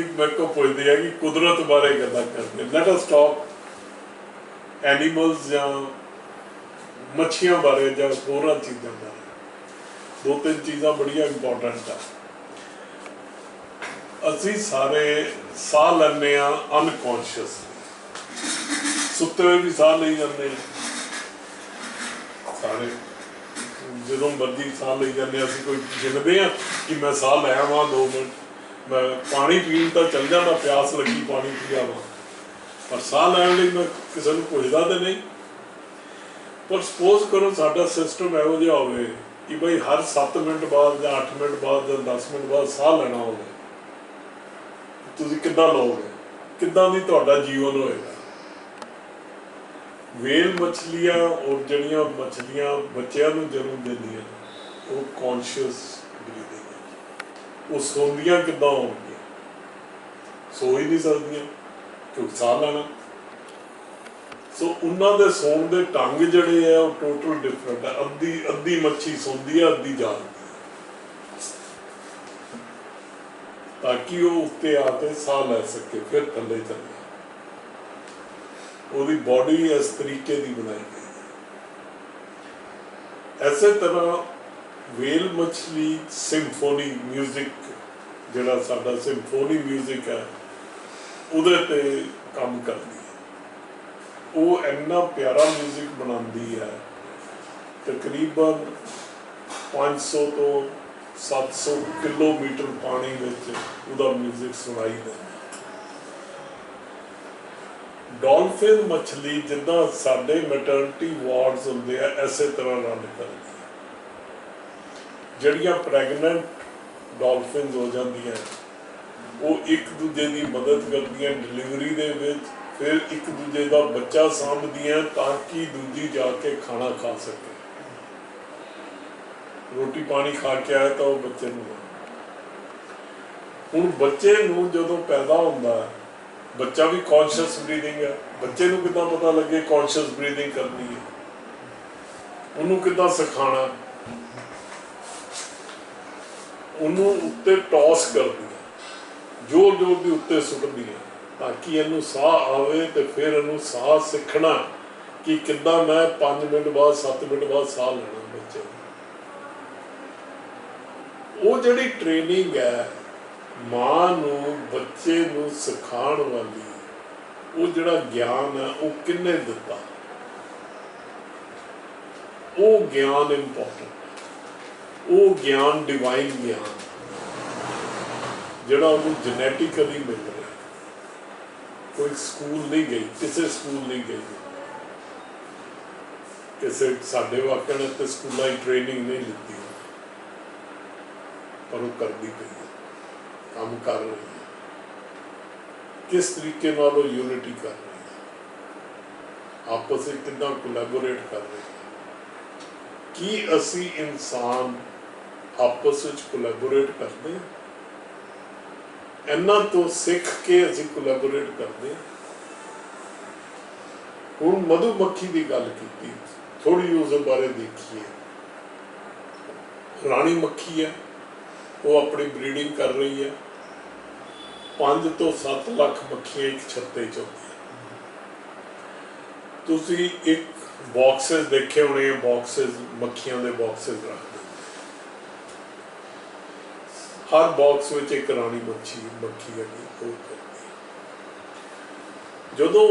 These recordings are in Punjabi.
ਜੀ, ਮੇਰੇ ਕੋ ਪੁੱਛਦੇ ਆ ਕਿ ਕੁਦਰਤ ਬਾਰੇ ਗੱਲਾਂ ਕਰਦੇ ਲੈਟ ਅਸ ਟਾਕ ਐਨੀਮਲਸ ਜਾਂ ਮੱਛੀਆਂ ਬਾਰੇ ਜਾਂ ਹੋਰਾਂ ਚੀਜ਼ਾਂ ਬਾਰੇ। ਦੋ ਤਿੰਨ ਚੀਜ਼ਾਂ ਬੜੀਆਂ ਇੰਪੋਰਟੈਂਟ ਆ। ਅਸੀਂ ਸਾਰੇ ਸਾਹ ਲੈਂਦੇ ਆ ਅਨਕੌਂਸ਼ੀਅਸ ਸੁੱਤੇ ਹੋਏ ਵੀ ਸਾਹ ਲਈ ਜਾਂਦੇ ਆ। ਸਾਰੇ। ਜਦੋਂ ਮਰਜ਼ੀ ਸਾਹ ਲਈ ਜਾਂਦੇ ਅਸੀਂ ਕੋਈ ਗਿਣਦੇ ਆ ਕਿ ਮੈਂ ਸਾਹ ਲੈ ਆਵਾਂ 2 ਮਿੰਟ। ਮੈਂ ਪਾਣੀ ਪੀਣ ਤਾਂ ਚੱਲ ਜਾਂਦਾ, ਪਿਆਸ ਲੱਗੀ ਪਾਣੀ ਪੀ ਆਵਾਂ ਪਰ ਸਾਹ ਲੈਣ ਲਈ ਮੈਂ ਕਿਸੇ ਨੂੰ ਪੁੱਛਦਾ ਤੇ ਨਹੀਂ। ਪਰ ਸਪੋਜ਼ ਕਰੋ ਸਾਡਾ ਸਿਸਟਮ ਇਹੋ ਜਿਹਾ ਹੋਵੇ ਕਿ ਬਈ ਹਰ 7 ਮਿੰਟ ਬਾਅਦ ਜਾਂ 8 ਮਿੰਟ ਬਾਅਦ ਜਾਂ 10 ਮਿੰਟ ਬਾਅਦ ਸਾਹ ਲੈਣਾ ਹੋਵੇ। ਤੁਸੀਂ ਕਿੱਦਾਂ ਲਓਗੇ? ਕਿੱਦਾਂ ਦੀ ਤੁਹਾਡਾ ਜੀਵਨ ਹੋਏਗਾ? ਵੇਲ ਮੱਛਲੀਆਂ ਔਰ ਜਿਹੜੀਆਂ ਮੱਛਲੀਆਂ ਬੱਚਿਆਂ ਨੂੰ ਜਨਮ ਦਿੰਦੀਆਂ, ਉਹ ਕੌਨਸ਼ੀਅਸ ਬਰੀਥਿੰਗ ਉਹ ਸੌਂਦੀਆਂ ਕਿੱਦਾਂ ਹੋਣਗੀਆਂ? ਸੋ ਹੀ ਨਹੀਂ ਸਕਦੀਆਂ, ਕਿਉਂਕਿ ਸਾਹ ਲੈਣਾ। ਸੋ ਉਹਨਾਂ ਦੇ ਸੌਣ ਦੇ ਢੰਗ ਜਿਹੜੇ ਆ, ਉਹ ਟੋਟਲ ਡਿਫਰੈਂਟ ਹੈ ਅੱਧੀ ਅੱਧੀ ਮੱਛੀ ਸੌਂਦੀ ਆ, ਅੱਧੀ ਜਾਗਦੀ ਤਾਂ ਕਿ ਉਹ ਉੱਤੇ ਆ ਕੇ ਸਾਹ ਲੈ ਸਕੇ, ਫਿਰ ਥੱਲੇ ਚੱਲੇ। ਉਹਦੀ ਬਾਡੀ ਇਸ ਤਰੀਕੇ ਦੀ ਬਣਾਈ ਗਈ ਹੈ। ਐਸੇ ਤਰ੍ਹਾਂ ਵੇਲ ਮਛਲੀ ਸਿੰਫੋਨੀ 뮤직 ਜਿਹੜਾ ਸਾਡਾ ਸਿੰਫੋਨੀ 뮤직 ਹੈ ਉਹਦੇ ਤੇ ਕੰਮ ਕਰਦੀ ਹੈ ਉਹ ਇੰਨਾ ਪਿਆਰਾ 뮤직 ਬਣਾਉਂਦੀ ਹੈ ਤਕਰੀਬਨ 500 ਤੋਂ 700 ਕਿਲੋਮੀਟਰ ਪਾਣੀ ਵਿੱਚ ਉਹਦਾ 뮤직 ਸੁਣਾਈ ਦਿੰਦਾ ਡਾਲਫਿਨ ਮੱਛਲੀ ਜਿੱਦਾਂ ਸਾਡੇ ਮੈਟਰਨਿਟੀ ਵਾਰਡਸ ਹੁੰਦੇ ਆ ਐਸੇ ਤਰ੍ਹਾਂ ਰਨ ਕਰਦੀ ਹੈ ਜਿਹੜੀਆਂ ਪ੍ਰੈਗਨੈਂਟ ਡਾਲਫਿਨਸ ਹੋ ਜਾਂਦੀਆਂ, ਉਹ ਇੱਕ ਦੂਜੇ ਦੀ ਮਦਦ ਕਰਦੀਆਂ ਡਿਲੀਵਰੀ ਦੇ ਵਿੱਚ, ਫਿਰ ਇੱਕ ਦੂਜੇ ਦਾ ਬੱਚਾ ਸਾਂਭਦੀਆਂ ਤਾਂ ਕਿ ਦੂਜੀ ਜਾ ਕੇ ਖਾਣਾ ਖਾ ਸਕੇ। ਰੋਟੀ ਪਾਣੀ ਖਾ ਕੇ ਆਏ ਤਾਂ ਉਹ ਬੱਚੇ ਨੂੰ ਹੁਣ ਬੱਚੇ ਨੂੰ ਜਦੋਂ ਪੈਦਾ ਹੁੰਦਾ, ਬੱਚਾ ਵੀ ਕੌਨਸ਼ੀਅਸ ਬਰੀਥਿੰਗ ਹੈ ਬੱਚੇ ਨੂੰ ਕਿਦਾਂ ਪਤਾ ਲੱਗੇ ਕੌਨਸ਼ੀਅਸ ਬਰੀਥਿੰਗ ਕਰਨੀ ਹੈ ਉਹਨੂੰ ਕਿਦਾਂ ਸਿਖਾਣਾ ਉਹਨੂੰ ਉੱਤੇ ਟੌਸ ਕਰਦੀ ਹੈ ਜੋਰ ਜੋਰ ਦੀ ਉੱਤੇ ਸੁੱਟਦੀ ਹੈ। ਤਾਂ ਕਿ ਇਹਨੂੰ ਸਾਹ ਆਵੇ ਤੇ ਫਿਰ ਇਹਨੂੰ ਸਾਹ ਸਿੱਖਣਾ ਕਿ ਕਿੱਦਾਂ ਮੈਂ 5 ਮਿੰਟ ਬਾਅਦ 7 ਮਿੰਟ ਬਾਅਦ ਸਾਹ ਲੈਣਾ ਬੱਚੇ ਉਹ ਜਿਹੜੀ ਟ੍ਰੇਨਿੰਗ ਹੈ, ਮਾਂ ਨੂੰ, ਬੱਚੇ ਨੂੰ ਸਿਖਾਉਣ ਵਾਲੀ, ਉਹ ਜਿਹੜਾ ਗਿਆਨ ਹੈ, ਉਹ ਕਿੰਨੇ ਦਿੱਤਾ? ਉਹ ਗਿਆਨ ਇੰਪੋਰਟੈਂਟ ਉਹ ਗਿਆਨ ਡਿਵਾਈਨ ਗਿਆਨ, ਜਿਹੜਾ ਉਹਨੂੰ ਜੈਨੇਟਿਕਲੀ ਮਿਲ ਰਿਹਾ। ਕੋਈ ਸਕੂਲ ਨਹੀਂ ਗਈ, ਕਿਸੇ ਸਕੂਲ ਨਹੀਂ ਗਈ। ਕਿਸੇ ਸਾਡੇ ਵਾਕਿਆ ਨੇ ਤੇ ਸਕੂਲਾਂ ਦੀ ਟ੍ਰੇਨਿੰਗ ਨਹੀਂ ਲਿੱਤੀ। ਪਰ ਉਹ ਕਰਦੀ ਪਈ ਹੈ, ਕੰਮ ਕਰ ਰਹੀ ਹੈ। ਕਿਸ ਤਰੀਕੇ ਨਾਲ ਉਹ ਯੂਨਿਟੀ ਕਰ ਰਹੀ ਹੈ? ਆਪਸ ਵਿੱਚ ਕਿੱਦਾਂ ਕੋਲੈਬੋਰੇਟ ਕਰ ਰਹੀ ਹੈ? ਕੀ ਅਸੀਂ ਇਨਸਾਨ ਆਪਸ ਵਿੱਚ ਕੋਲੈਬੋਰੇਟ ਕਰਦੇ ਹਾਂ। ਇਹਨਾਂ ਤੋਂ ਸਿੱਖ ਕੇ ਅਸੀਂ ਕੋਲੈਬੋਰੇਟ ਕਰਦੇ ਹਾਂ। ਹੁਣ ਮਧੂ ਮੱਖੀ ਦੀ ਗੱਲ ਕੀਤੀ। ਥੋੜੀ ਉਸ ਬਾਰੇ ਦੇਖੀਏ। ਰਾਣੀ ਮੱਖੀ ਹੈ। ਉਹ ਆਪਣੀ ਬਰੀਡਿੰਗ ਕਰ ਰਹੀ ਹੈ। 5 ਤੋਂ 7 ਲੱਖ ਮੱਖੀਆਂ ਇੱਕ ਛੱਤੇ ਚ ਹੁੰਦੀਆਂ। ਤੁਸੀਂ ਇੱਕ ਬਾਕਸਸ ਦੇਖੇ ਹੋਣੇ ਆ। ਬਾਕਸਸ ਮੱਖੀਆਂ ਦੇ ਬਾਕਸਸ ਰੱਖਦੇ ਹਰ ਬਾਕਸ ਵਿੱਚ ਇੱਕ ਰਾਣੀ ਮੱਛੀ ਮੱਖੀ ਹੈਗੀ ਉਹ ਕਰਦੀ ਜਦੋਂ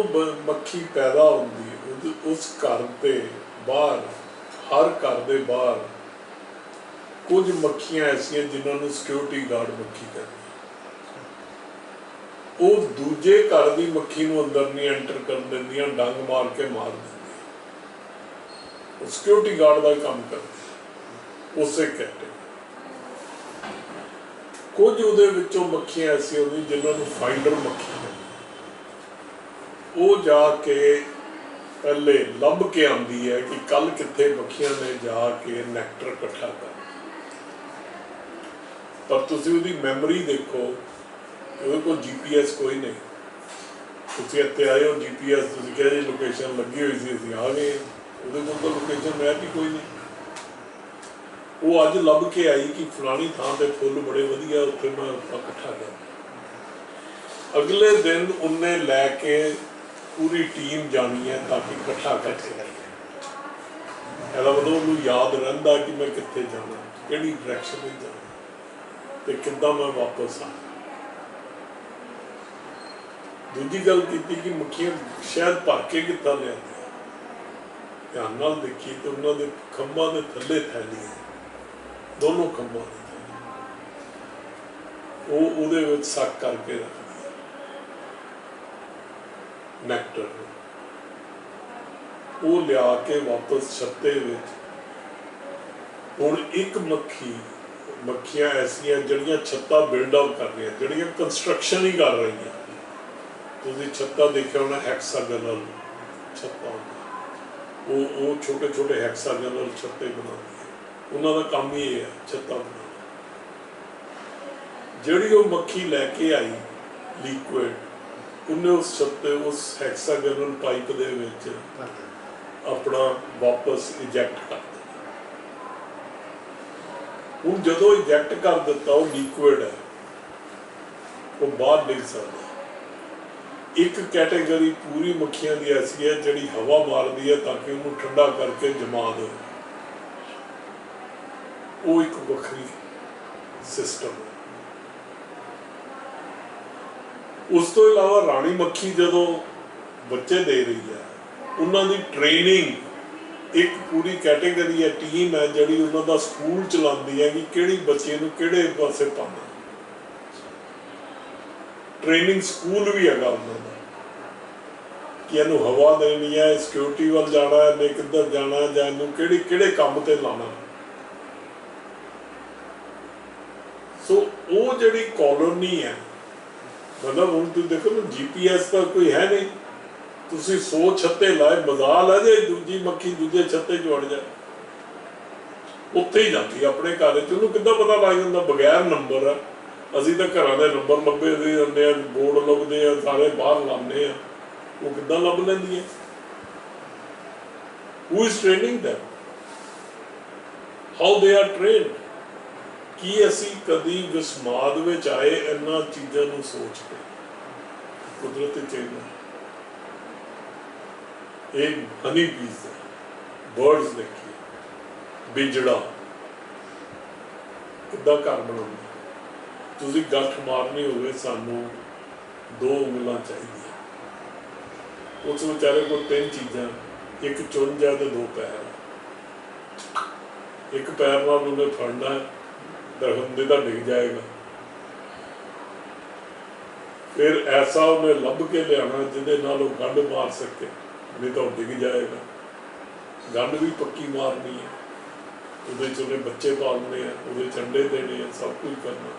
ਮੱਖੀ ਪੈਦਾ ਹੁੰਦੀ ਉਸ ਘਰ ਦੇ ਬਾਹਰ, ਹਰ ਘਰ ਦੇ ਬਾਹਰ ਕੁਝ ਮੱਖੀਆਂ ਐਸੀਆਂ ਜਿਨ੍ਹਾਂ ਨੂੰ ਸਿਕਿਉਰਿਟੀ ਗਾਰਡ ਮੱਖੀ ਕਹਿੰਦੇ ਉਹ ਦੂਜੇ ਘਰ ਦੀ ਮੱਖੀ ਨੂੰ ਅੰਦਰ ਨਹੀਂ ਐਂਟਰ ਕਰਨ ਦਿੰਦੀਆਂ, ਡੰਗ ਮਾਰ ਕੇ ਮਾਰ ਦਿੰਦੀਆਂ। ਉਹ ਸਿਕਿਉਰਿਟੀ ਗਾਰਡ ਦਾ ਕੰਮ ਕਰਦੀ ਉਸੇ ਕੈਟੇਗਰੀ ਕੁਝ ਉਹਦੇ ਵਿੱਚੋਂ ਮੱਖੀਆਂ ਐਸੀਆਂ ਹੁੰਦੀਆਂ ਜਿਨ੍ਹਾਂ ਨੂੰ ਫਾਈਂਡਰ ਮੱਖੀ ਕਹਿੰਦੇ ਉਹ ਜਾ ਕੇ ਪਹਿਲੇ ਲੱਭ ਕੇ ਆਉਂਦੀ ਹੈ ਕਿ ਕੱਲ ਕਿੱਥੇ ਮੱਖੀਆਂ ਨੇ ਜਾ ਕੇ ਨੈਕਟਰ ਇਕੱਠਾ ਕਰਨਾ। ਪਰ ਤੁਸੀਂ ਉਹਦੀ ਮੈਮਰੀ ਦੇਖੋ ਉਹਦੇ ਕੋਲ ਜੀਪੀਐਸ ਕੋਈ ਨਹੀਂ। ਤੁਸੀਂ ਇੱਥੇ ਆਏ ਹੋ ਜੀਪੀਐਸ ਤੁਸੀਂ ਕਿਹਾ ਜੀ ਲੋਕੇਸ਼ਨ ਲੱਗੀ ਹੋਈ ਸੀ, ਅਸੀਂ ਆ ਗਏ ਉਹਦੇ ਕੋਲ ਤਾਂ ਲੋਕੇਸ਼ਨ ਮੈਪ ਹੀ ਕੋਈ ਨਹੀਂ। ਉਹ ਅੱਜ ਲੱਭ ਕੇ ਆਈ ਕਿ ਫਲਾਣੀ ਥਾਂ ਤੇ ਫੁੱਲ ਬੜੇ ਵਧੀਆ ਉੱਥੇ ਮੈਂ ਇਕੱਠਾ ਕਰ ਅਗਲੇ ਦਿਨ ਉਹਨੇ ਲੈ ਕੇ ਪੂਰੀ ਟੀਮ ਜਾਣੀ ਹੈ ਤਾਂ ਕਿ ਇਕੱਠਾ ਕਰਕੇ ਇਹਦਾ ਮਤਲਬ ਉਹਨੂੰ ਯਾਦ ਰਹਿੰਦਾ ਕਿ ਮੈਂ ਕਿੱਥੇ ਜਾਣਾ, ਕਿਹੜੀ ਡਾਇਰੈਕਸ਼ਨ ਵਿੱਚ ਜਾਣਾ ਤੇ ਕਿੱਦਾਂ ਮੈਂ ਵਾਪਸ ਆਣਾ ਦੂਜੀ ਗੱਲ ਕੀਤੀ ਕਿ ਮੱਖੀਆਂ ਸ਼ਾਇਦ ਭਰ ਕੇ ਕਿੱਦਾਂ ਲਿਆਉਂਦੀਆਂ ਧਿਆਨ ਨਾਲ ਦੇਖੀ ਤੇ ਉਹਨਾਂ ਦੇ ਖੰਭਾਂ ਦੇ ਥੱਲੇ ਥੈਲੀਆਂ। ਦੋਨੋਂ ਖੰਭਾਂ ਦੇ ਉਹ ਉਹਦੇ ਵਿੱਚ ਸੱਕ ਕਰਕੇ ਰੱਖਦੀ ਨੈਕਟਰ ਉਹ ਲਿਆ ਕੇ ਵਾਪਸ ਛੱਤੇ ਵਿੱਚ। ਹੁਣ ਇੱਕ ਮੱਖੀ, ਮੱਖੀਆਂ ਐਸੀਆਂ ਜਿਹੜੀਆਂ ਛੱਤਾਂ ਬਿਲਡ ਅਪ ਕਰ ਰਹੀਆਂ, ਜਿਹੜੀਆਂ ਕੰਸਟਰਕਸ਼ਨ ਹੀ ਕਰ ਰਹੀਆਂ। ਤੁਸੀਂ ਛੱਤਾਂ ਦੇਖਿਆ ਹੋਣਾ ਹੈਕਸਾਗਨਲ ਛੱਤਾਂ ਉਹ ਉਹ ਛੋਟੇ ਛੋਟੇ ਹੈਕਸਾਗਨਲ ਛੱਤੇ ਬਣਾਉਂਦੀਆਂ ਉਹਨਾਂ ਦਾ ਕੰਮ ਹੀ ਇਹ ਹੈ, ਛੱਤਾਂ ਬਣਾਉਣਾ ਜਿਹੜੀ ਉਹ ਮੱਖੀ ਲੈ ਕੇ ਆਈ ਲਿਕੁਇਡ ਉਹਨੇ ਉਸ ਛੱਤੇ, ਉਸ ਹੈਕਸਾਗਨਲ ਪਾਈਪ ਦੇ ਵਿੱਚ ਆਪਣਾ ਵਾਪਸ ਇਜੈਕਟ ਕਰ ਦਿੱਤਾ। ਹੁਣ ਜਦੋਂ ਇਜੈਕਟ ਕਰ ਦਿੱਤਾ, ਉਹ ਲਿਕੁਇਡ ਹੈ। ਉਹ ਬਾਹਰ ਨਿਕਲ ਸਕਦਾ। ਇੱਕ ਕੈਟਾਗਰੀ ਪੂਰੀ ਮੱਖੀਆਂ ਦੀ ਐਸੀ ਹੈ, ਜਿਹੜੀ ਹਵਾ ਮਾਰਦੀ ਹੈ ਤਾਂ ਕਿ ਉਹਨੂੰ ਠੰਡਾ ਕਰਕੇ ਜਮਾ ਦੇ। ਉਹ ਇੱਕ ਵੱਖਰੀ ਸਿਸਟਮ ਉਸ ਤੋਂ ਇਲਾਵਾ ਰਾਣੀ ਮੱਖੀ ਜਦੋਂ ਬੱਚੇ ਦੇ ਰਹੀ ਹੈ, ਉਹਨਾਂ ਦੀ ਟ੍ਰੇਨਿੰਗ ਇੱਕ ਪੂਰੀ ਕੈਟਾਗਰੀ ਹੈ ਟੀਮ ਹੈ ਜਿਹੜੀ ਉਹਨਾਂ ਦਾ ਸਕੂਲ ਚਲਾਉਂਦੀ ਹੈ ਕਿ ਕਿਹੜੀ ਬੱਚੇ ਨੂੰ ਕਿਹੜੇ ਪਾਸੇ ਪਾਉਣਾ ਟ੍ਰੇਨਿੰਗ ਸਕੂਲ ਵੀ ਹੈਗਾ ਉਹਨਾਂ ਦਾ। ਕਿ ਇਹਨੂੰ ਹਵਾ ਦੇਣੀ ਹੈ ਸਿਕਿਉਰਿਟੀ ਵੱਲ ਜਾਣਾ ਹੈ ਨੇ ਕਿੱਧਰ ਜਾਣਾ ਜਾਂ ਇਹਨੂੰ ਕਿਹੜੀ ਕਿਹੜੇ ਕੰਮ ਤੇ ਲਾਣਾ ਸੋ ਉਹ ਜਿਹੜੀ ਕਾਲੋਨੀ ਹੈ, ਮਤਲਬ ਹੁਣ ਤੁਸੀਂ ਦੇਖੋ ਨਾ ਜੀਪੀਐਸ ਤਾਂ ਕੋਈ ਹੈ ਨਹੀਂ। ਤੁਸੀਂ ਸੋ ਛੱਤੇ ਲਾਏ, ਮਜ਼ਾਲ ਹੈ ਜੇ ਦੂਜੀ ਮੱਖੀ ਦੂਜੇ ਛੱਤੇ ਜੁੜ ਜਾਏ। ਉੱਥੇ ਹੀ ਜਾਂਦੀ ਆਪਣੇ ਘਰ ਚ ਉਹਨੂੰ ਕਿੱਦਾਂ ਪਤਾ ਲੱਗ ਜਾਂਦਾ? ਬਗੈਰ ਨੰਬਰ ਆ। ਅਸੀਂ ਤਾਂ ਘਰਾਂ ਦੇ ਨੰਬਰ ਲੱਭੇ ਦੇ ਜਾਂਦੇ ਆ ਬੋਰਡ ਲੱਭਦੇ ਆ, ਸਾਰੇ ਬਾਹਰ ਲਾਉਂਦੇ ਆ। ਉਹ ਕਿੱਦਾਂ ਲੱਭ ਲੈਂਦੀ ਹੈ who is training them? How they are trained? ਕੀ ਅਸੀਂ ਕਦੀ ਵਿਸਮਾਦ ਵਿੱਚ ਆਏ ਇਹਨਾਂ ਚੀਜ਼ਾਂ ਨੂੰ ਸੋਚ ਕੇ? ਕੁਦਰਤ ਦੇ ਚੇਂਜ ਇਹ ਹਨੀ ਬੀਜ਼ ਬਰਡਸ ਦੇਖੀ ਬਿਜੜਾ। ਕਿੱਦਾਂ ਘਰ ਬਣਾਉਂਦੇ? ਤੁਸੀਂ ਗੱਠ ਮਾਰਨੀ ਹੋਵੇ ਸਾਨੂੰ ਦੋ ਉਂਗਲਾਂ ਚਾਹੀਦੀਆਂ। ਉਸ ਵਿਚਾਰੇ ਕੋਲ ਤਿੰਨ ਚੀਜ਼ਾਂ, ਇੱਕ ਚੁੰਝ ਹੈ ਤੇ ਦੋ ਪੈਰ ਇੱਕ ਪੈਰ ਨਾਲ ਉਹਨੇ ਫੜਨਾ ਹੈ। ਦਰਖਤ ਦਾ ਡਿੱਗ ਜਾਏਗਾ। ਫਿਰ ਐਸਾ ਉਹਨੇ ਲੱਭ ਕੇ ਲਿਆਣਾ ਜਿਹਦੇ ਨਾਲ ਉਹ ਗੰਢ ਮਾਰ ਸਕੇ, ਨਹੀਂ ਤਾਂ ਉਹ ਡਿੱਗ ਜਾਏਗਾ। ਗੰਢ ਵੀ ਪੱਕੀ ਮਾਰਨੀ ਹੈ। ਉਹਦੇ ਚ ਉਹਨੇ ਬੱਚੇ ਪਾਲਣੇ ਆ, ਉਹਦੇ ਚੰਡੇ ਦੇਣੇ ਆ, ਸਭ ਕੁਝ ਕਰਨਾ।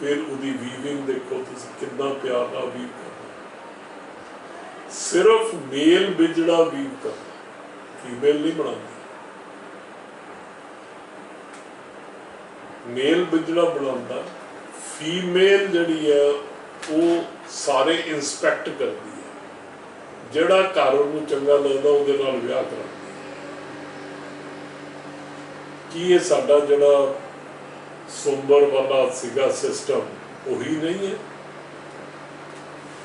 ਫਿਰ ਉਹਦੀ ਵੀਵਿੰਗ ਦੇਖੋ ਤੁਸੀਂ ਕਿੰਨਾ ਪਿਆਰ ਨਾਲ ਵੀਵ ਕਰਨਾ। ਸਿਰਫ ਮੇਲ ਬਿਜੜਾ ਵੀਵ ਕਰਨਾ। ਫੀਮੇਲ ਨਹੀਂ ਬਣਾਉਂਦੀ। ਮੇਲ ਬਿਜੜਾ ਬਣਾਉਂਦਾ ਫੀਮੇਲ ਜਿਹੜੀ ਹੈ, ਉਹ ਸਾਰੇ ਇਨਸਪੈਕਟ ਕਰਦੀ ਹੈ। ਜਿਹੜਾ ਘਰ ਉਹਨੂੰ ਚੰਗਾ ਲੱਗਦਾ, ਉਹਦੇ ਨਾਲ ਵਿਆਹ ਕਰਾਉਂਦੀ ਕੀ ਇਹ ਸਾਡਾ ਜਿਹੜਾ ਸੁੰਦਰ ਵਾਲਾ ਸੀਗਾ ਸਿਸਟਮ ਉਹੀ ਨਹੀਂ ਹੈ?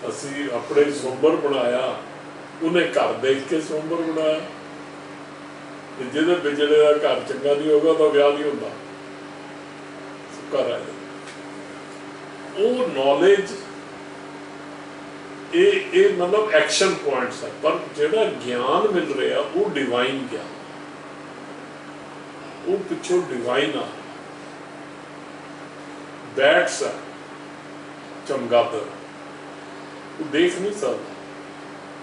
ਅਸੀਂ ਆਪਣੇ ਸੁੰਦਰ ਬਣਾਇਆ, ਉਹਨੇ ਘਰ ਦੇਖ ਕੇ ਸੁੰਦਰ ਬਣਾਇਆ। ਤੇ ਜਿਹਦੇ ਵਿਜੜੇ ਦਾ ਘਰ ਚੰਗਾ ਨਹੀਂ ਹੋਗਾ ਤਾਂ ਵਿਆਹ ਨਹੀਂ ਹੁੰਦਾ। ਕਰ ਹੈ। ਉਹ ਨੌਲੇਜ ਇਹ ਇਹ ਮਤਲਬ ਐਕਸ਼ਨ ਪੁਆਇੰਟਸ ਹੈ ਪਰ ਜਿਹੜਾ ਗਿਆਨ ਮਿਲ ਰਿਹਾ, ਉਹ ਡਿਵਾਈਨ ਗਿਆਨ। ਉਹ ਪਿੱਛੋਂ ਡਿਵਾਈਨ ਆ। ਬੈਟਸ ਚਮਗਾਦਰ ਉਹ ਦੇਖ ਨਹੀਂ ਸਕਦਾ।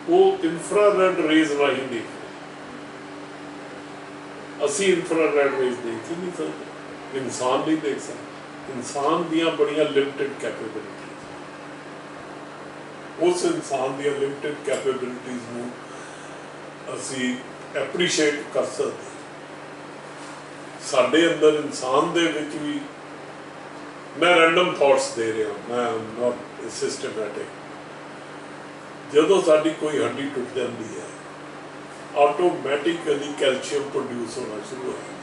ਉਹ ਇਨਫਰਾਰੈਡ ਰੇਜ਼ ਰਾਹੀਂ ਦੇਖ ਅਸੀਂ ਇਨਫਰਾਰੈਡ ਰੇਜ਼ ਦੇਖ ਹੀ ਨਹੀਂ ਸਕਦੇ। ਇਨਸਾਨ ਨਹੀਂ ਦੇਖ ਸਕਦਾ। ਇਨਸਾਨ ਦੀਆਂ ਬੜੀਆਂ ਲਿਮਟਿਡ ਕੈਪੇਬਿਲਿਟੀਜ਼ ਉਸ ਇਨਸਾਨ ਦੀਆਂ ਲਿਮਟਿਡ ਕੈਪੇਬਿਲਿਟੀਜ਼ ਨੂੰ ਅਸੀਂ ਐਪਰੀਸ਼ੀਏਟ ਕਰ ਸਕਦੇ ਸਾਡੇ ਅੰਦਰ ਇਨਸਾਨ ਦੇ ਵਿੱਚ ਵੀ ਮੈਂ ਰੈਂਡਮ ਥਾਟਸ ਦੇ ਰਿਹਾ, ਮੈਂ ਨਾਟ ਸਿਸਟਮੈਟਿਕ ਜਦੋਂ ਸਾਡੀ ਕੋਈ ਹੱਡੀ ਟੁੱਟ ਜਾਂਦੀ ਹੈ ਆਟੋਮੈਟਿਕਲੀ ਕੈਲਸ਼ੀਅਮ ਪ੍ਰੋਡਿਊਸ ਹੋਣਾ ਸ਼ੁਰੂ ਹੋ ਜਾਂਦਾ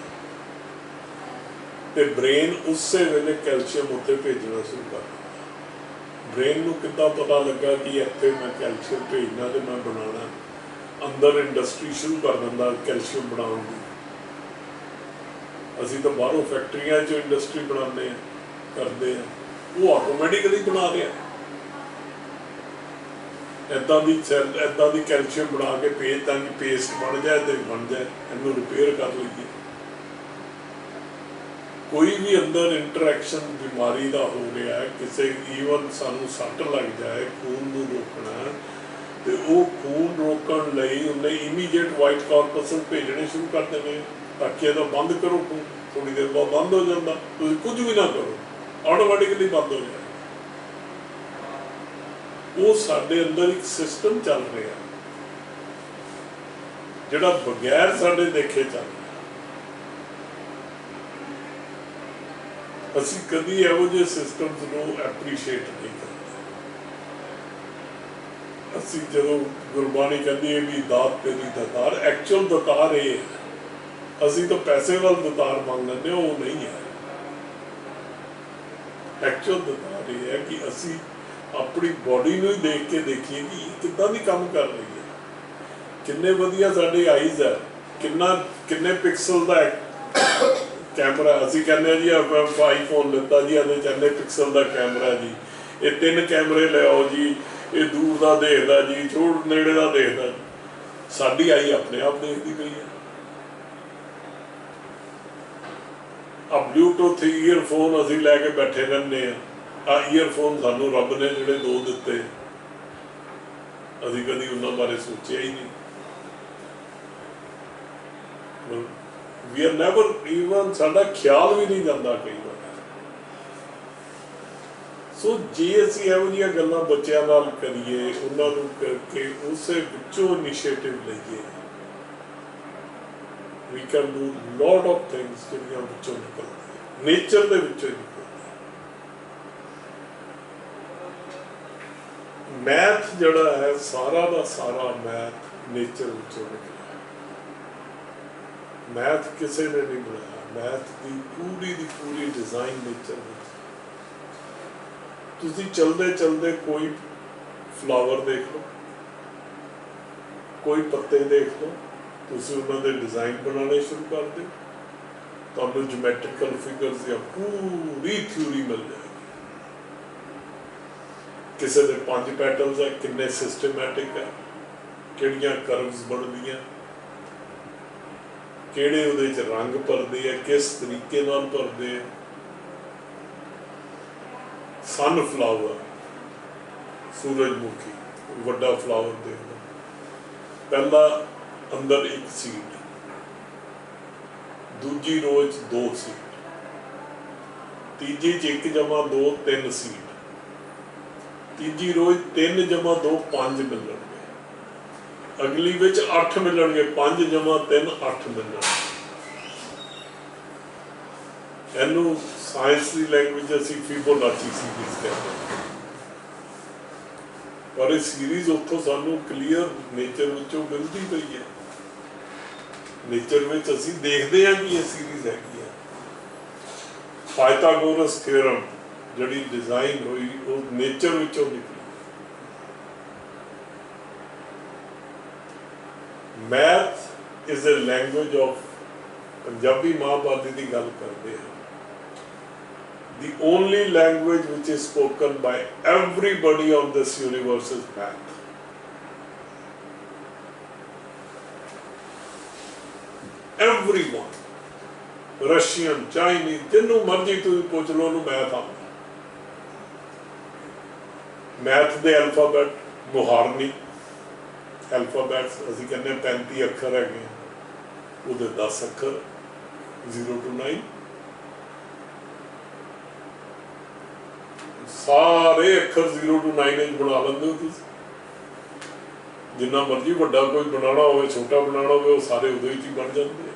ਤੇ ਬ੍ਰੇਨ ਉਸੇ ਵੇਲੇ ਕੈਲਸ਼ੀਅਮ ਉੱਤੇ ਭੇਜਣਾ ਸ਼ੁਰੂ ਕਰ ਦਿੰਦਾ ਬ੍ਰੇਨ ਨੂੰ ਕਿੱਦਾਂ ਪਤਾ ਲੱਗਾ ਕਿ ਇੱਥੇ ਮੈਂ ਕੈਲਸ਼ੀਅਮ ਭੇਜਣਾ ਤੇ ਮੈਂ ਬਣਾਉਣਾ? ਅੰਦਰ ਇੰਡਸਟਰੀ ਸ਼ੁਰੂ ਕਰ ਦਿੰਦਾ ਕੈਲਸ਼ੀਅਮ ਬਣਾਉਣ ਦੀ। ਅਸੀਂ ਤਾਂ ਬਾਹਰੋਂ ਫੈਕਟਰੀਆਂ 'ਚ ਇੰਡਸਟਰੀ ਬਣਾਉਂਦੇ ਆ ਕਰਦੇ ਆ ਉਹ ਆਟੋਮੈਟਿਕਲੀ ਬਣਾ ਰਿਹਾ ਏਦਾਂ ਦੀ ਸੈਲ ਏਦਾਂ ਦੀ ਕੈਲਸ਼ੀਅਮ ਬਣਾ ਕੇ ਭੇਜ ਤਾਂ ਕਿ ਪੇਸਟ ਬਣ ਜਾਏ ਤੇ ਬਣ ਜਾਏ, ਇਹਨੂੰ ਰਿਪੇਅਰ ਕਰ ਲਈਏ। ਕੋਈ ਵੀ ਅੰਦਰ ਇੰਟਰੈਕਸ਼ਨ ਬਿਮਾਰੀ ਦਾ ਹੋ ਰਿਹਾ ਹੈ, ਕਿਸੇ ਈਵਨ ਸਾਨੂੰ ਸੱਟ ਲੱਗ ਜਾਏ, ਖੂਨ ਨੂੰ ਰੋਕਣਾ ਤੇ ਉਹ ਖੂਨ ਰੋਕਣ ਲਈ ਉਹਨੇ ਇਮੀਡੀਏਟ ਵਾਈਟ ਕਾਰਪਸਲ ਭੇਜਣੇ ਸ਼ੁਰੂ ਕਰ ਦੇਣੇ ਤਾਂ ਕਿ ਇਹਦਾ ਬੰਦ ਕਰੋ ਖੂਨ ਥੋੜੀ ਦੇਰ ਬਾਅਦ ਬੰਦ ਹੋ ਜਾਂਦਾ। ਤੁਸੀਂ ਕੁਝ ਵੀ ਨਾ ਕਰੋ ਆਟੋਮੈਟਿਕਲੀ ਬੰਦ ਹੋ ਜਾਏ ਉਹ ਸਾਡੇ ਅੰਦਰ ਇੱਕ ਸਿਸਟਮ ਚੱਲ ਰਿਹਾ ਜਿਹੜਾ ਬਗੈਰ ਸਾਡੇ ਦੇਖੇ ਚੱਲ ਅਸੀਂ ਕਦੀ ਇਹੋ ਜਿਹੇ ਸਿਸਟਮਸ ਨੂੰ ਐਪਰੀਸ਼ੀਏਟ ਨਹੀਂ ਕਰਦੇ। ਅਸੀਂ ਜਦੋਂ ਗੁਰਬਾਣੀ ਕਹਿੰਦੀ ਹੈ ਵੀ ਦਾਤ ਤੇਰੀ ਦਤਾਰ ਐਕਚੁਅਲ ਦਤਾਰ ਇਹ ਹੈ। ਅਸੀਂ ਤਾਂ ਪੈਸੇ ਵੱਲ ਦਤਾਰ ਮੰਗ ਲੈਂਦੇ ਉਹ ਨਹੀਂ ਹੈ। ਐਕਚੁਅਲ ਦਤਾਰ ਇਹ ਹੈ ਕਿ ਅਸੀਂ ਆਪਣੀ ਬਾਡੀ ਨੂੰ ਹੀ ਦੇਖ ਕੇ ਦੇਖੀਏ ਕਿ ਇਹ ਕਿੱਦਾਂ ਦੀ ਕੰਮ ਕਰ ਰਹੀ ਹੈ। ਕਿੰਨੇ ਵਧੀਆ ਸਾਡੇ ਆਈਜ਼ ਹੈ, ਕਿੰਨਾ, ਕਿੰਨੇ ਪਿਕਸਲ ਦਾ ਕੈਮਰਾ, ਅਸੀਂ ਕਹਿੰਦੇ ਆ ਜੀ ਆਪਾਂ ਆਈਫੋਨ ਲਿੱਤਾ ਜੀ ਇਹਦੇ ਚ ਪਿਕਸਲ ਦਾ ਕੈਮਰਾ ਜੀ। ਇਹ ਤਿੰਨ ਕੈਮਰੇ ਲਿਆਓ ਜੀ, ਇਹ ਦੂਰ ਦਾ ਦੇਖਦਾ ਜੀ ਛੋੜ ਨੇੜੇ ਦਾ ਦੇਖਦਾ ਜੀ। ਸਾਡੀ ਆਈ ਆਪਣੇ ਆਪ ਦੇਖਦੀ ਪਈ ਹੈ। ਆ ਬਲੂਟੁੱਥ ਈਅਰਫੋਨ ਅਸੀਂ ਲੈ ਕੇ ਬੈਠੇ ਰਹਿੰਦੇ ਆ ਆ ਈਅਰਫੋਨ ਸਾਨੂੰ ਰੱਬ ਨੇ ਜਿਹੜੇ ਦੋ ਦਿੱਤੇ। ਅਸੀਂ ਕਦੀ ਉਹਨਾਂ ਬਾਰੇ ਸੋਚਿਆ ਹੀ ਨਹੀਂ। ਵੀ ਆਰ ਨੈਵਰ ਇਵਨ ਸਾਡਾ ਖਿਆਲ ਵੀ ਨਹੀਂ ਜਾਂਦਾ ਕਈ ਵਾਰ। ਸੋ ਜੇ ਅਸੀਂ ਇਹੋ ਜਿਹੀਆਂ ਗੱਲਾਂ ਬੱਚਿਆਂ ਨਾਲ ਕਰੀਏ, ਉਹਨਾਂ ਨੂੰ ਕਰਕੇ ਉਸੇ ਵਿੱਚੋਂ ਇਨੀਸ਼ੀਏਟਿਵ ਲਈਏ we can do lot of things ਜਿਹੜੀਆਂ ਵਿੱਚੋਂ ਨਿਕਲਦੀਆਂ। ਨੇਚਰ ਦੇ ਵਿੱਚੋਂ ਨਿਕਲਦੀਆਂ। ਮੈਥ ਜਿਹੜਾ ਹੈ, ਸਾਰਾ ਦਾ ਸਾਰਾ ਮੈਥ ਨੇਚਰ ਵਿੱਚੋਂ ਨਿਕਲਿਆ ਮੈਥ ਕਿਸੇ ਨੇ ਨਹੀਂ ਬਣਾਇਆ। ਮੈਥ ਦੀ ਪੂਰੀ ਦੀ ਪੂਰੀ ਡਿਜ਼ਾਈਨ ਨੇਚਰ ਵਿੱਚ ਤੁਸੀਂ ਚਲਦੇ ਚਲਦੇ ਕੋਈ ਫਲਾਵਰ ਦੇਖ ਲਓ, ਕੋਈ ਪੱਤੇ ਦੇਖ ਲਓ, ਤੁਸੀਂ ਉਹਨਾਂ ਦੇ ਡਿਜ਼ਾਈਨ ਬਣਾਉਣੇ ਸ਼ੁਰੂ ਕਰ ਦਿਓ। ਤੁਹਾਨੂੰ ਜਿਓਮੈਟ੍ਰੀਕਲ ਫਿਗਰਸ ਦੀ ਪੂਰੀ ਥਿਊਰੀ ਮਿਲ ਜਾਏਗੀ। ਕਿਸੇ ਦੇ ਪੰਜ ਪੈਟਰਨਸ ਹੈ ਕਿੰਨੇ ਸਿਸਟਮੈਟਿਕ ਹੈ ਕਿਹੜੀਆਂ ਕਰਵਸ ਬਣਦੀਆਂ ਕਿਹੜੇ ਉਹਦੇ ਚ ਰੰਗ ਭਰਦੇ ਆ, ਕਿਸ ਤਰੀਕੇ ਨਾਲ ਭਰਦੇ ਆ? ਸਨਫਲਾਵਰ ਸੂਰਜਮੁਖੀ, ਵੱਡਾ ਫਲਾਵਰ ਦੇਖਦਾ। ਪਹਿਲਾ ਅੰਦਰ ਇੱਕ ਸੀਡ ਦੂਜੀ ਰੋਜ਼ ਦੋ ਸੀਡ ਤੀਜੀ ਚ ਇੱਕ ਜਮਾ ਦੋ ਤਿੰਨ ਸੀਡ ਤੀਜੀ ਰੋਜ਼ ਤਿੰਨ ਜਮਾ ਦੋ ਪੰਜ ਮਿਲਣਗੇ। ਅਗਲੀ ਵਿੱਚ 8 ਮਿਲਣਗੇ 5 ਜਮਾ 3 8 ਮਿਲਣਗੇ ਇਹਨੂੰ ਸਾਇੰਸ ਦੀ ਲੈਂਗੁਏਜ ਅਸੀਂ ਫਿਬੋਨਾਚੀ ਸੀਰੀਜ਼ ਕਹਿੰਦੇ ਹਾਂ। ਪਰ ਇਹ ਸੀਰੀਜ਼ ਉੱਥੋਂ ਸਾਨੂੰ ਕਲੀਅਰ ਨੇਚਰ ਵਿੱਚੋਂ ਮਿਲਦੀ ਪਈ ਹੈ। ਨੇਚਰ ਵਿੱਚ ਅਸੀਂ ਦੇਖਦੇ ਹਾਂ ਕਿ ਇਹ ਸੀਰੀਜ਼ ਹੈਗੀ ਹੈ। ਪਾਇਥਾਗੋਰਸ ਥਿਉਰਮ ਜਿਹੜੀ ਡਿਜ਼ਾਈਨ ਹੋਈ, ਉਹ ਨੇਚਰ ਵਿੱਚੋਂ ਨਿਕਲੀ। Math is a language of Punjabi ਮਹਾਂਬਾਦੀ ਦੀ ਗੱਲ ਕਰਦੇ ਹਾਂ the only language which is spoken by everybody on this universe is math. Everyone. Russian, Chinese, ਜਿਹਨੂੰ ਮਰਜ਼ੀ ਤੁਸੀਂ ਪੁੱਛ ਲਓ ਉਹਨੂੰ ਮੈਥ ਆਉਂਦਾ ਮੈਥ ਦੇ ਅਲਫਾਬੈਟ ਮੁਹਾਰਨੀ ਅਲਫਾਬੈਟਸ ਅਸੀਂ ਕਹਿੰਦੇ ਹਾਂ 35 ਅੱਖਰ ਹੈਗੇ ਆ। ਉਹਦੇ 10 ਅੱਖਰ 0 to 9 ਸਾਰੇ ਅੱਖਰ 0 to 9 ਇੰਚ ਬਣਾ ਲੈਂਦੇ ਹੋ ਤੁਸੀਂ। ਜਿੰਨਾ ਮਰਜ਼ੀ ਵੱਡਾ ਕੋਈ ਬਣਾਉਣਾ ਹੋਵੇ, ਛੋਟਾ ਬਣਾਉਣਾ ਹੋਵੇ, ਉਹ ਸਾਰੇ ਉਹਦੇ ਵਿੱਚ ਹੀ ਬਣ ਜਾਂਦੇ ਆ।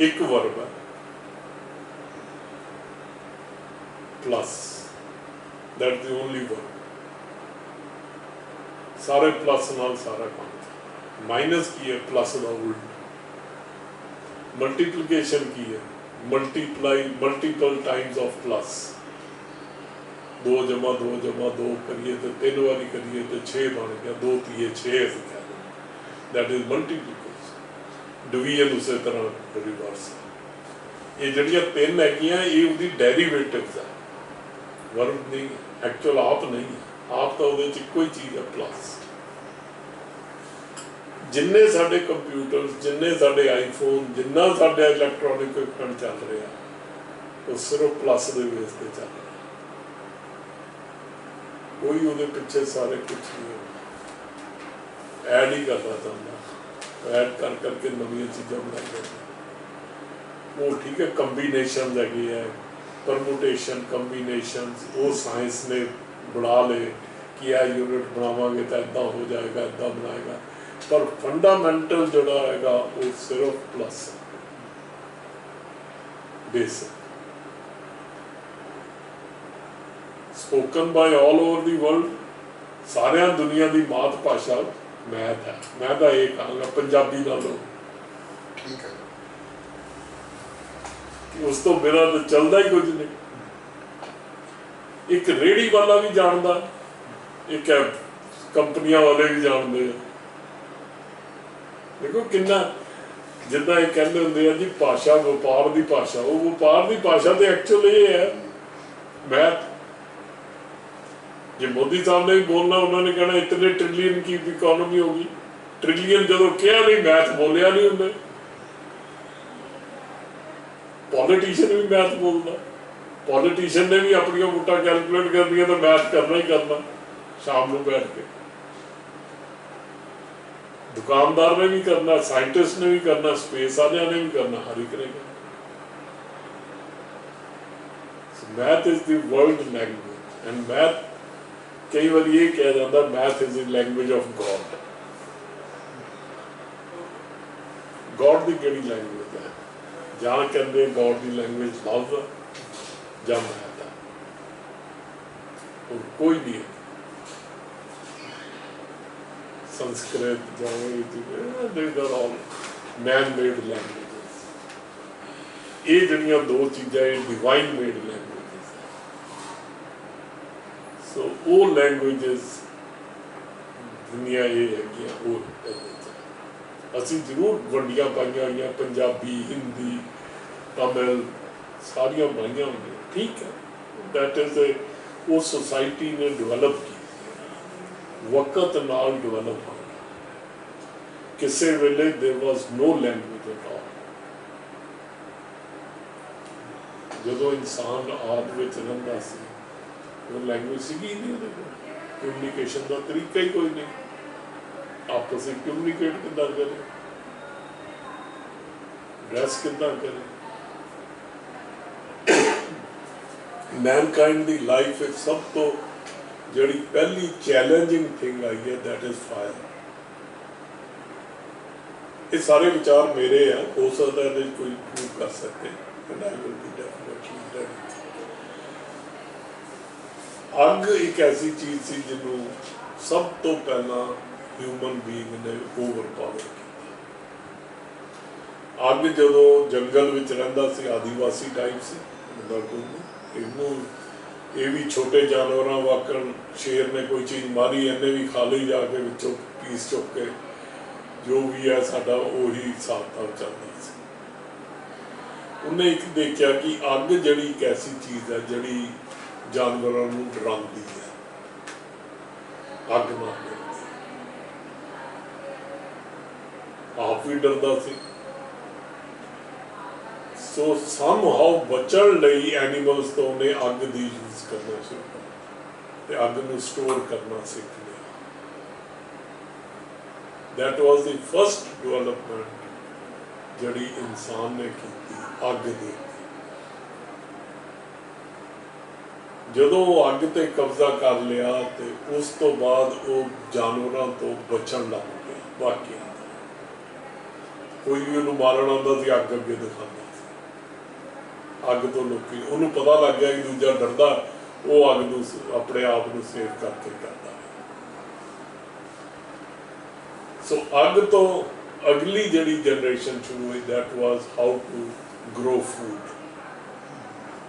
ਇੱਕ ਵਰਬ ਹੈ। Plus that the only verb ਸਾਰੇ ਪਲੱਸ ਨਾਲ ਸਾਰਾ ਕੰਮ। ਮਾਈਨਸ ਕੀ ਹੈ? ਪਲੱਸ ਦਾ ਉਲਟ। ਮਲਟੀਪਲੀਕੇਸ਼ਨ ਕੀ ਹੈ? Multiply multiple times of plus 2 ਜਮਾ 2 ਜਮਾ 2 ਕਰੀਏ ਤੇ ਤਿੰਨ ਵਾਰੀ ਕਰੀਏ ਤੇ 6 ਬਣ ਗਿਆ। 2 ਤੀਏ 6 ਦੈਟ ਇਜ਼ ਮਲਟੀਪਲੀਕੇਸ਼ਨ ਡਿਵੀਜ਼ਨ ਉਸੇ ਤਰ੍ਹਾਂ ਰਿਵਰਸ ਇਹ ਜਿਹੜੀਆਂ ਤਿੰਨ ਹੈਗੀਆਂ, ਇਹ ਉਹਦੀ ਡੈਰੀਵੇਟਿਵਸ ਆ। ਵਰਬ ਨਹੀਂ ਐਕਚੁਅਲ ਆਪ ਨਹੀਂ ਆਪ ਤਾਂ ਉਹਦੇ ਚ ਇੱਕੋ ਚੀਜ਼ ਹੈ ਪਲੱਸ ਜਿੰਨੇ ਸਾਡੇ ਕੰਪਿਊਟਰ ਜਿੰਨੇ ਸਾਡੇ ਆਈਫੋਨ ਜਿੰਨਾ ਸਾਡਾ ਇਲੈਕਟ੍ਰੋਨਿਕ ਇਕਵਿਪਮੈਂਟ ਚੱਲ ਰਿਹਾ ਉਹ ਸਿਰਫ ਪਲੱਸ ਦੇ ਬੇਸ ਤੇ ਚੱਲ ਰਿਹਾ ਕੋਈ ਉਹਦੇ ਪਿੱਛੇ ਸਾਰੇ ਕੁਝ ਨਹੀਂ ਐਡ ਹੀ ਕਰਦਾ ਚਾਹੁੰਦਾ। ਐਡ ਕਰ ਕਰਕੇ ਨਵੀਆਂ ਚੀਜ਼ਾਂ ਬਣਾਈ ਜਾਂਦੇ ਉਹ ਠੀਕ ਹੈ ਕੰਬੀਨੇਸ਼ਨ ਹੈਗੇ ਹੈ ਪਰਮੂਟੇਸ਼ਨ ਕੰਬੀਨੇਸ਼ਨਸ ਉਹ ਸਾਇੰਸ ਨੇ ਬਣਾ ਲਏ ਕਿ ਇਹ ਯੂਨਿਟ ਬਣਾਵਾਂਗੇ ਤਾਂ ਇਦਾਂ ਹੋ ਜਾਏਗਾ ਇਦਾਂ ਬਣਾਏਗਾ। ਪਰ ਫੰਡਾਮੈਂਟਲ ਜਿਹੜਾ ਹੈਗਾ ਉਹ ਸਿਰਫ plus basic spoken by all over the world ਸਾਰਿਆਂ ਦੁਨੀਆ ਦੀ ਮਾਤ ਭਾਸ਼ਾ ਮੈਥ ਹੈ। ਮੈਂ ਤਾਂ ਇਹ ਕਹਾਂਗਾ ਪੰਜਾਬੀ ਨਾਲੋਂ ਠੀਕ ਹੈ। ਉਸ ਤੋਂ ਬਿਨਾਂ ਤਾਂ ਚੱਲਦਾ ਹੀ ਕੁਝ ਨਹੀਂ। ਇੱਕ ਰੇੜੀ ਵਾਲਾ ਵੀ ਜਾਣਦਾ, ਇੱਕ ਕੰਪਨੀਆਂ ਵਾਲੇ ਵੀ ਜਾਣਦੇ ਆ। ਦੇਖੋ ਕਿੰਨਾ, ਜਿੱਦਾਂ ਇਹ ਕਹਿੰਦੇ ਹੁੰਦੇ ਆ ਜੀ, ਭਾਸ਼ਾ ਵਪਾਰ ਦੀ ਭਾਸ਼ਾ। ਉਹ ਵਪਾਰ ਦੀ ਭਾਸ਼ਾ ਤੇ ਐਕਚੁਅਲੀ ਇਹ ਹੈ ਮੈਥ ਜੇ ਮੋਦੀ ਸਾਹਿਬ ਨੇ ਵੀ ਬੋਲਣਾ, ਉਹਨਾਂ ਨੇ ਕਹਿਣਾ, ਇਤਨੇ ਟ੍ਰਿਲੀਅਨ ਕੀ ਇਕਨੋਮੀ ਹੋਗੀ ਟ੍ਰਿਲੀਅਨ ਜਦੋਂ ਕਿਹਾ ਨਹੀਂ ਮੈਥ ਬੋਲਿਆ ਨਹੀਂ ਹੁੰਦਾ ਪੋਲੀਟੀਸ਼ੀਅਨ ਵੀ ਮੈਥ ਬੋਲਦਾ। ਪੋਲੀਟੀਸ਼ੀਅਨ ਨੇ ਵੀ ਆਪਣੀਆਂ ਵੋਟਾਂ ਕੈਲਕੂਲੇਟ ਕਰਨੀਆਂ ਤਾਂ ਮੈਥ ਕਰਨਾ ਹੀ ਕਰਨਾ ਸ਼ਾਮ ਨੂੰ ਬੈਠ ਕੇ ਦੁਕਾਨਦਾਰ ਨੇ ਵੀ ਕਰਨਾ ਸਾਇੰਟਿਸਟ ਨੇ ਵੀ ਕਰਨਾ ਸਪੇਸ ਵਾਲਿਆਂ ਨੇ ਵੀ ਕਰਨਾ ਹਰ ਇੱਕ ਨੇ ਕਰਨਾ math is the world language and math ਕਈ ਵਾਰੀ ਇਹ ਕਿਹਾ ਜਾਂਦਾ math is the language of God God ਦੀ ਕਿਹੜੀ ਲੈਂਗੁਏਜ ਹੈ ਜਾਂ ਕਹਿੰਦੇ ਗੋਡ ਦੀ ਲੈਂਗੁਏਜ ਲਵ ਜਾਂ ਮੈਥ ਹੈ ਹੋਰ ਕੋਈ ਨਹੀਂ ਹੈ। ਸੰਸਕ੍ਰਿਤ ਜਾਂ ਦੇ ਆਰ ਆਲ ਮੈਨ ਇਹ ਜਿਹੜੀਆਂ ਦੋ ਚੀਜ਼ਾਂ, ਇਹ ਡਿਵਾਈਨ ਮੇਡ ਲੈਂਗੁਏਜਸ ਸੋ ਉਹ ਲੈਂਗੁਏਜਸ ਦੁਨੀਆ ਇਹ ਹੈਗੀਆਂ ਉਹ ਅਸੀਂ ਜ਼ਰੂਰ ਵੰਡੀਆਂ ਪਾਈਆਂ ਹੋਈਆਂ, ਪੰਜਾਬੀ, ਹਿੰਦੀ, ਤਮਿਲ, ਸਾਰੀਆਂ ਬਣੀਆਂ ਹੋਈਆਂ। ਠੀਕ ਹੈ ਦੈਟ ਇਜ਼ ਉਹ ਸੋਸਾਇਟੀ ਨੇ ਡਿਵੈਲਪ ਕੀਤੀ ਵਕਤ ਨਾਲ ਡਿਵੈਲਪ ਹੋਈ ਕਿਸੇ ਵੇਲੇ there was no language at all ਜਦੋਂ ਇਨਸਾਨ ਆਦ ਵਿੱਚ ਰਹਿੰਦਾ ਸੀ ਉਹ ਲੈਂਗੁਏਜ ਸੀਗੀ ਹੀ ਨਹੀਂ ਉਹਦੇ ਕੋਲ ਕਮਿਊਨੀਕੇਸ਼ਨ ਦਾ ਤਰੀਕਾ ਹੀ ਕੋਈ ਨਹੀਂ ਆਪਸ ਵਿੱਚ ਕਮਿਊਨੀਕੇਟ ਕਿੱਦਾਂ ਕਰੇ ਡਰੈਸ ਕਿੱਦਾਂ ਕਰੇ ਮੈਨਕਾਈਂਡ ਦੀ ਲਾਈਫ ਵਿੱਚ ਸਭ ਤੋਂ ਜਿਹੜੀ ਪਹਿਲੀ ਚੈਲੰਜਿੰਗ ਥਿੰਗ ਆਈ ਹੈ, that is ਫਾਇਰ ਇਹ ਸਾਰੇ ਵਿਚਾਰ ਮੇਰੇ ਆ, ਹੋ ਸਕਦਾ ਇਹਦੇ ਕੋਈ ਪ੍ਰੂਵ ਕਰ ਸਕੇ, and I will be definitely ready. ਅੱਗ ਇੱਕ ਐਸੀ ਚੀਜ਼ ਸੀ ਜਿਹਨੂੰ ਸਭ ਤੋਂ ਪਹਿਲਾਂ ਹਿਊਮਨ ਬੀਇੰਗ ਨੇ ਓਵਰਪਾਵਰ ਕੀਤਾ ਅੱਗ ਜਦੋਂ ਜੰਗਲ ਵਿੱਚ ਰਹਿੰਦਾ ਸੀ, ਆਦੀਵਾਸੀ ਟਾਈਪ ਸੀ, ਉਹਦਾ ਕੋਈ ਇਹਨੂੰ ਇਹ ਵੀ ਛੋਟੇ ਜਾਨਵਰਾਂ ਵਾਕਣ ਸ਼ੇਰ ਨੇ ਕੋਈ ਚੀਜ਼ ਮਾਰੀ, ਇਹਨੇ ਵੀ ਖਾ ਲਈ ਜਾ ਕੇ ਵਿੱਚੋਂ ਪੀਸ ਚੁੱਕ ਕੇ। ਜੋ ਵੀ ਹੈ ਸਾਡਾ ਉਹੀ ਹਿਸਾਬ ਕਿਤਾਬ ਸੀ। ਉਹਨੇ ਇੱਕ ਦੇਖਿਆ ਕਿ ਅੱਗ ਜਿਹੜੀ ਇੱਕ ਐਸੀ ਚੀਜ਼ ਹੈ ਜਿਹੜੀ ਜਾਨਵਰਾਂ ਨੂੰ ਡਰਾਉਂਦੀ ਹੈ। ਅੱਗ ਮਾਰਦੀ। ਆਪ ਵੀ ਡਰਦਾ ਸੀ। ਸੋ ਸਮ ਹਾਉ ਬਚਣ ਲਈ ਐਨੀਮਲਸ ਤੋਂ ਉਹਨੇ ਅੱਗ ਦੀ ਯੂਜ਼ ਕਰਨਾ ਸ਼ੁਰੂ ਕੀਤਾ ਤੇ ਅੱਗ ਨੂੰ ਸਟੋਰ ਕਰਨਾ ਸਿੱਖ ਲਿਆ। That was the first development ਜਿਹੜੀ ਇਨਸਾਨ ਨੇ ਕੀਤੀ, ਅੱਗ ਦੀ। ਜਦੋਂ ਉਹ ਅੱਗ ਤੇ ਕਬਜ਼ਾ ਕਰ ਲਿਆ ਤੇ ਉਸ ਤੋਂ ਬਾਅਦ ਉਹ ਜਾਨਵਰਾਂ ਤੋਂ ਬਚਣ ਲੱਗ ਪਿਆ ਬਾਕੀ ਕੋਈ ਵੀ ਉਹਨੂੰ ਮਾਰਨ ਆਉਂਦਾ ਸੀ, ਅੱਗ ਅੱਗੇ ਦਿਖਾਉਂਦਾ ਅੱਗ ਤੋਂ ਲੋਕੀ, ਉਹਨੂੰ ਪਤਾ ਲੱਗ ਗਿਆ ਕਿ ਦੂਜਾ ਡਰਦਾ, ਉਹ ਅੱਗ ਨੂੰ ਆਪਣੇ ਆਪ ਨੂੰ ਸੇਵ ਕਰਕੇ ਕਰਦਾ। ਸੋ ਅੱਗ ਤੋਂ ਅਗਲੀ ਜਿਹੜੀ ਜਨਰੇਸ਼ਨ ਸ਼ੁਰੂ ਹੋਈ, that was how to grow food.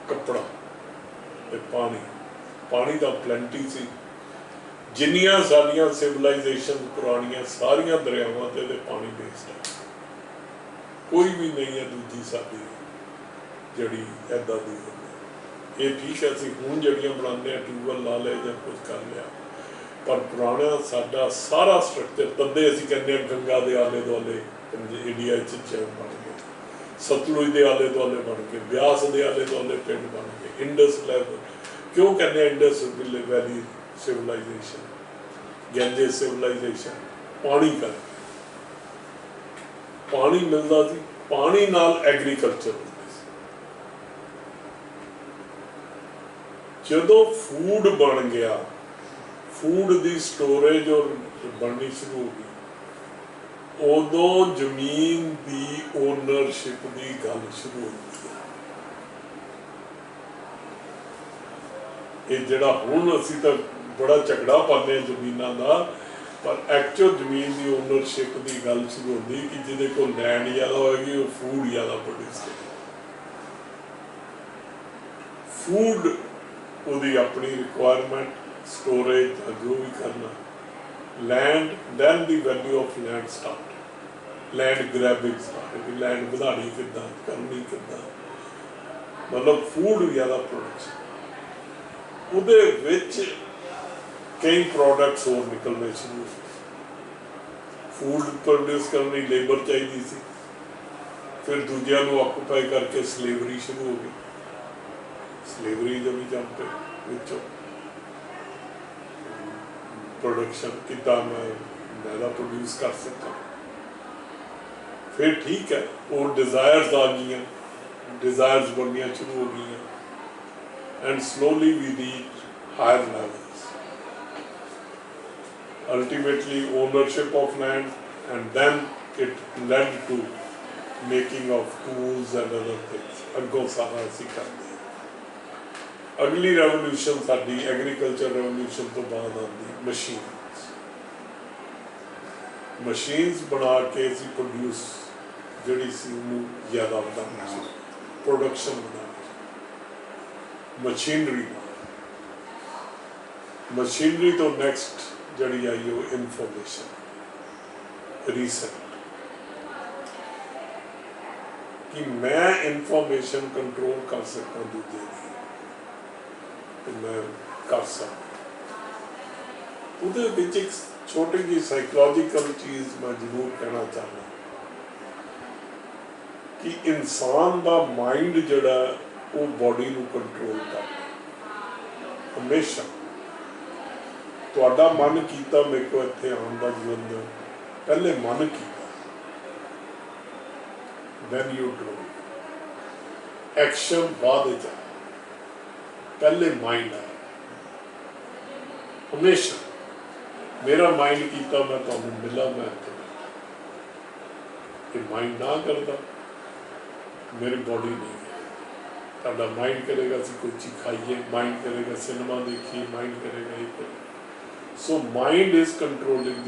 ਕੱਪੜਾ ਤੇ ਪਾਣੀ। ਪਾਣੀ ਦਾ ਪਲੈਂਟੀ ਸੀ। ਜਿੰਨੀਆਂ ਸਾਡੀਆਂ ਸਿਵਲਾਈਜੇਸ਼ਨ ਪੁਰਾਣੀਆਂ ਸਾਰੀਆਂ ਦਰਿਆਵਾਂ ਤੇ ਤੇ ਪਾਣੀ ਬੇਸਡ ਹੈ ਕੋਈ ਵੀ ਨਹੀਂ ਹੈ ਦੂਜੀ ਸਾਡੀ। ਜਿਹੜੀ ਐਦਾਂ ਦੀ ਹੋਵੇ। ਇਹ ਠੀਕ ਹੈ, ਅਸੀਂ ਹੁਣ ਜਿਹੜੀਆਂ ਬਣਾਉਂਦੇ ਆ ਟਿਊਬਵੈਲ ਲਾ ਲਏ ਜਾਂ ਕੁਝ ਕਰ ਲਿਆ। ਪਰ ਪੁਰਾਣਾ ਸਾਡਾ ਸਾਰਾ ਸਟਰਕਚਰ ਤੱਦੇ ਅਸੀਂ ਕਹਿੰਦੇ ਆ ਗੰਗਾ ਦੇ ਆਲੇ ਦੁਆਲੇ ਪੰਜ- ਇੰਡੀਆ ਚ ਚੈਨ ਬਣ ਗਏ। ਸਤਲੁਜ ਦੇ ਆਲੇ ਦੁਆਲੇ ਬਣ ਗਏ, ਬਿਆਸ ਦੇ ਆਲੇ ਦੁਆਲੇ ਪਿੰਡ ਬਣ ਗਏ ਇੰਡਸ ਲੈਵਲ ਕਿਉਂ ਕਹਿੰਦੇ ਆ Indus valley civilisation Ganges civilisation ਪਾਣੀ ਕਰਕੇ। ਪਾਣੀ ਮਿਲਦਾ ਸੀ, ਪਾਣੀ ਨਾਲ ਐਗਰੀਕਲਚਰ ਹੁੰਦਾ ਸੀ ਜਦੋਂ ਫੂਡ ਬਣ ਗਿਆ ਫੂਡ ਦੀ ਸਟੋਰੇਜ ਔਰ ਬਣਨੀ ਸ਼ੁਰੂ ਹੋ ਗਈ। ਉਦੋਂ ਜ਼ਮੀਨ ਦੀ ਓਨਰਸ਼ਿਪ ਦੀ ਗੱਲ ਸ਼ੁਰੂ ਹੋ ਗਈ। ਇਹ ਜਿਹੜਾ ਹੁਣ ਅਸੀਂ ਤਾਂ ਬੜਾ ਝਗੜਾ ਪਾਉਂਦੇ ਜ਼ਮੀਨਾਂ ਦਾ, ਪਰ ਐਕਚੁਅਲ ਜ਼ਮੀਨ ਦੀ ਓਨਰਸ਼ਿਪ ਦੀ ਗੱਲ ਸ਼ੁਰੂ ਹੁੰਦੀ ਕਿ ਜਿਹਦੇ ਕੋਲ ਲੈਂਡ ਜ਼ਿਆਦਾ ਹੋਏਗੀ, ਉਹ ਫੂਡ ਜ਼ਿਆਦਾ ਪ੍ਰੋਡਿਊਸ ਕਰੇ ਫੂਡ ਉਹਦੀ ਆਪਣੀ ਰਿਕੁਆਇਰਮੈਂਟ ਸਟੋਰੇਜ ਜੋ ਵੀ ਕਰਨਾ। Land then the value of land start land grabbing start ਕਿ ਲੈਂਡ ਵਧਾਣੀ ਕਿੱਦਾਂ, ਕਰਨੀ ਕਿੱਦਾਂ। ਮਤਲਬ ਫੂਡ ਜ਼ਿਆਦਾ ਪ੍ਰੋਡਕਸ਼ਨ ਉਹਦੇ ਵਿੱਚ ਕਈ ਪ੍ਰੋਡਕਟਸ ਹੋਰ ਨਿਕਲਣੇ ਸ਼ੁਰੂ ਹੋਏ ਫੂਡ ਪ੍ਰੋਡਿਊਸ ਕਰਨ ਲਈ ਲੇਬਰ ਚਾਹੀਦੀ ਸੀ। ਫਿਰ ਦੂਜਿਆਂ ਨੂੰ ਆਕੂਪਾਈ ਕਰਕੇ ਸਲੇਵਰੀ ਸ਼ੁਰੂ ਹੋ ਗਈ। ਸਲੇਵਰੀ ਦੇ ਵੀ ਜੰਮ ਪਏ ਵਿੱਚੋਂ ਪ੍ਰੋਡਕਸ਼ਨ ਕਿੱਦਾਂ ਮੈਂ ਜ਼ਿਆਦਾ ਪ੍ਰੋਡਿਊਸ ਕਰ ਸਕਾਂ ਫਿਰ ਠੀਕ ਹੈ ਉਹ ਡਿਜ਼ਾਇਰਸ ਆ ਗਈਆਂ ਡਿਜ਼ਾਇਰਸ ਬਣਨੀਆਂ ਸ਼ੁਰੂ ਹੋ ਗਈਆਂ and slowly we reach higher levels. Ultimately, ownership of land, and then it led to making of tools and other things. ਅੱਗੋਂ ਸਾਰਾ ਅਸੀਂ ਕਰਦੇ ਹਾਂ ਅਗਲੀ ਰੈਵੋਲੂਸ਼ਨ ਸਾਡੀ ਐਗਰੀਕਲਚਰ ਰੈਵੋਲੂਸ਼ਨ ਤੋਂ ਬਾਅਦ ਆਉਂਦੀ ਮਸ਼ੀਨਸ ਮਸ਼ੀਨਸ ਬਣਾ ਕੇ ਅਸੀਂ ਪ੍ਰੋਡਿਊਸ ਜਿਹੜੀ ਸੀ ਉਹਨੂੰ ਜ਼ਿਆਦਾ ਵਧਾਉਣਾ ਸੀ। ਪ੍ਰੋਡਕਸ਼ਨ ਵਧਾਉਣਾ ਮਸ਼ੀਨਰੀ ਮਸ਼ੀਨਰੀ ਤੋਂ ਨੈਕਸਟ ਜਿਹੜੀ ਆਈ ਉਹ ਇਨਫੋਰਮੇਸ਼ਨ ਰੀਸੈਂਟ ਕਿ ਮੈਂ ਇਨਫੋਰਮੇਸ਼ਨ ਕੰਟਰੋਲ ਕਰ ਸਕਾਂ ਦੂਜੇ ਦੀ। ਮੈਂ ਕਰ ਸਕਦਾ ਉਹਦੇ ਵਿੱਚ ਇੱਕ ਛੋਟੀ ਜਿਹੀ ਸਾਈਕੋਲੋਜੀਕਲ ਚੀਜ਼ ਮੈਂ ਜ਼ਰੂਰ ਕਹਿਣਾ ਚਾਹੁੰਦਾ। ਕਿ ਇਨਸਾਨ ਦਾ ਮਾਈਂਡ ਜਿਹੜਾ ਉਹ ਬਾਡੀ ਨੂੰ ਕੰਟਰੋਲ ਕਰਦਾ ਹਮੇਸ਼ਾ। ਤੁਹਾਡਾ ਮਨ ਕੀਤਾ ਮੇਰੇ ਕੋ ਇੱਥੇ ਆਉਣ ਦਾ ਜੀਵਨ ਪਹਿਲੇ ਮਨ ਕੀਤਾ। Then you do ਐਕਸ਼ਨ ਬਾਅਦ ਵਿੱਚ ਆਇਆ। ਪਹਿਲੇ ਮਾਈਂਡ ਹੈ ਹਮੇਸ਼ਾ ਮੇਰਾ ਮਾਈਂਡ ਕੀਤਾ ਮੈਂ ਤੁਹਾਨੂੰ ਮਿਲਾਂ ਮੈਂ ਇੱਥੇ ਬੈਠਾ। ਇਹ ਮਾਈਂਡ ਨਾ ਕਰਦਾ ਮੇਰੀ ਬੋਡੀ ਨਹੀਂ ਹੈ ਤੁਹਾਡਾ ਮਾਈਂਡ ਕਰੇਗਾ ਅਸੀਂ ਕੋਈ ਚੀਜ਼ ਖਾਈਏ ਮਾਈਂਡ ਕਰੇਗਾ ਸਿਨੇਮਾ ਦੇਖੀਏ ਮਾਈਂਡ ਕਰੇਗਾ ਇਹ ਕਰੇ